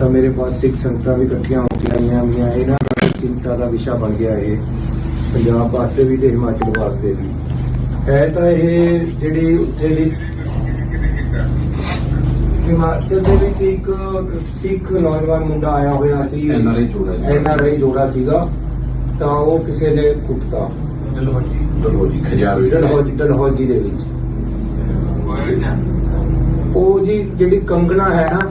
ਤਾਂ ਮੇਰੇ ਪਾਸ ਸਿੱਖ ਸੰਗਤਾਂ ਵੀ ਇਕੱਠੀਆਂ ਹੋ ਕੇ ਆਈਆਂ ਵੀਆਂ ਇਹਨਾਂ ਦਾ ਚਿੰਤਾ ਦਾ ਵਿਸ਼ਾ ਬਣ ਗਿਆ ਇਹ। ਪੰਜਾਬ ਵਾਸਤੇ ਵੀ ਤੇ ਹਿਮਾਚਲ ਵਾਸਤੇ ਵੀ। ਹੈ ਤਾਂ ਇਹ ਜਿਹੜੀ ਉੱਥੇ ਦੀ ਹਿਮਾਚਲ ਦੇ ਵਿੱਚ ਇੱਕ ਸਿੱਖ ਨੌਜਵਾਨ ਮੁੰਡਾ ਆਇਆ ਹੋਇਆ ਸੀ। NRI ਜੋੜਾ। NRI ਜੋੜਾ ਸੀਗਾ। ਤਾਂ ਉਹ ਕਿਸੇ ਨੇ ਕੁੱਟਤਾ। ਡਲਹੌਜੀ। ਡਲਹੌਜੀ ਖਜਾਰ ਵਿੱਚ ਡਲਹੌਜੀ ਡਲਹੌਜੀ ਦੇ ਵਿੱਚ। ਉਹ ਜੀ ਜਿਹੜੀ ਕੰਗਣਾ ਹੈ ਨਾ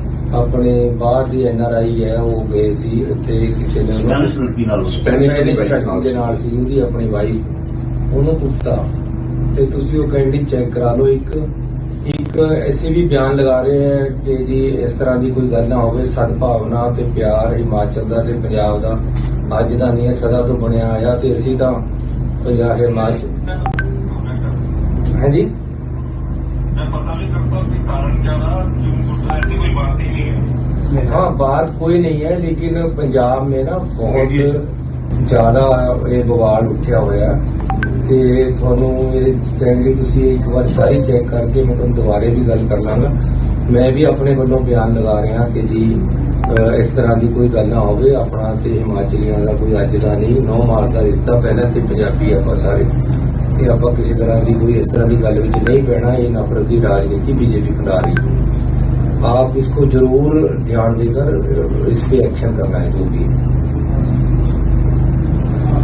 ਆਪਣੇ ਬਾਹਰ ਦੀ ਐਨ ਆਰ ਆਈ ਹੈ ਉਹ ਗਏ ਸੀ ਉੱਥੇ ਕਿਸੇ ਨੇ ਸਪੈਨਿਸ਼ ਲੜਕੀ ਨਾਲ ਸਪੈਨਿਸ਼ ਲੜਕੀ ਦੇ ਨਾਲ ਸੀ। ਉਹਦੀ ਆਪਣੀ ਵਾਈਫ। ਉਹਨੂੰ ਪੁੱਛਤਾ ਤੇ ਤੁਸੀਂ ਉਹ ਕੈਂਡੀ ਚੈੱਕ ਕਰਾ ਲਓ ਇੱਕ। ਇੱਕ ਅਸੀਂ ਵੀ ਬਿਆਨ ਲਗਾ ਰਹੇ ਹਾਂ ਕਿ ਜੀ ਇਸ ਤਰ੍ਹਾਂ ਦੀ ਕੋਈ ਗੱਲ ਨਾ ਹੋਵੇ ਸਦਭਾਵਨਾ ਤੇ ਪਿਆਰ ਹਿਮਾਚਲ ਦਾ ਤੇ ਪੰਜਾਬ ਦਾ ਅੱਜ ਦਾ ਨਹੀਂ ਸਦਾ ਤੋਂ ਬਣਿਆ ਆਇਆ ਤੇ ਅਸੀਂ ਤਾਂ ਪੰਜਾਬ ਹਿਮਾਚਲ ਹਾਂਜੀ ਮੈਂ ਪਤਾ ਨਹੀਂ ਕਰਤਾ ਕਿ ਕਾਰਨ ਕਿਆ है हाँ बात कोई नहीं है लेकिन पंजाब में ना बहुत ਜ਼ਿਆਦਾ ਇਹ ਬਵਾਲ ਉੱਠਿਆ ਹੋਇਆ ਤੇ ਤੁਹਾਨੂੰ ਇਹ ਕਹਿੰਦੇ ਤੁਸੀਂ ਇੱਕ ਵਾਰ ਸਾਰੀ ਚੈੱਕ ਕਰਕੇ ਮੈਂ ਤੁਹਾਨੂੰ ਦੁਬਾਰੇ ਵੀ ਗੱਲ ਕਰ ਲਾਂਗਾ ਮੈਂ ਵੀ ਆਪਣੇ ਵੱਲੋਂ ਬਿਆਨ ਲਗਾ ਰਿਹਾ ਕਿ ਜੀ ਅਹ, ਇਸ ਤਰ੍ਹਾਂ ਦੀ ਕੋਈ ਗੱਲ ਨਾ ਹੋਵੇ ਆਪਣਾ ਤੇ ਹਿਮਾਚਲੀਆਂ ਦਾ ਕੋਈ ਅੱਜ ਦਾ ਨਹੀਂ ਨੌ ਮਾਰਚ ਦਾ ਰਿਸ਼ਤਾ ਪਹਿਲਾਂ ਤੇ ਪੰਜਾਬੀ ਆਪਾਂ ਸਾਰੇ ਤੇ ਆਪਾਂ ਕਿਸੇ ਤਰ੍ਹਾਂ ਦੀ ਕੋਈ ਇਸ ਤਰ੍ਹਾਂ ਦੀ ਗੱਲ ਵਿੱਚ ਨਹੀਂ ਪੈਣਾ ਇਹ ਨਫ਼ਰਤ ਦੀ ਰਾਜਨੀਤੀ ਬੀਜੇਪੀ ਫੈਲਾ ਰਹੀ ਹੈ आप इसको जरूर ध्यान देकर इस पे एक्शन करना है जो भी है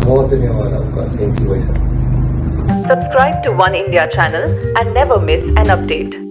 बहुत धन्यवाद आपका थैंक यू भाई साहब Subscribe to One India channel and never miss an update.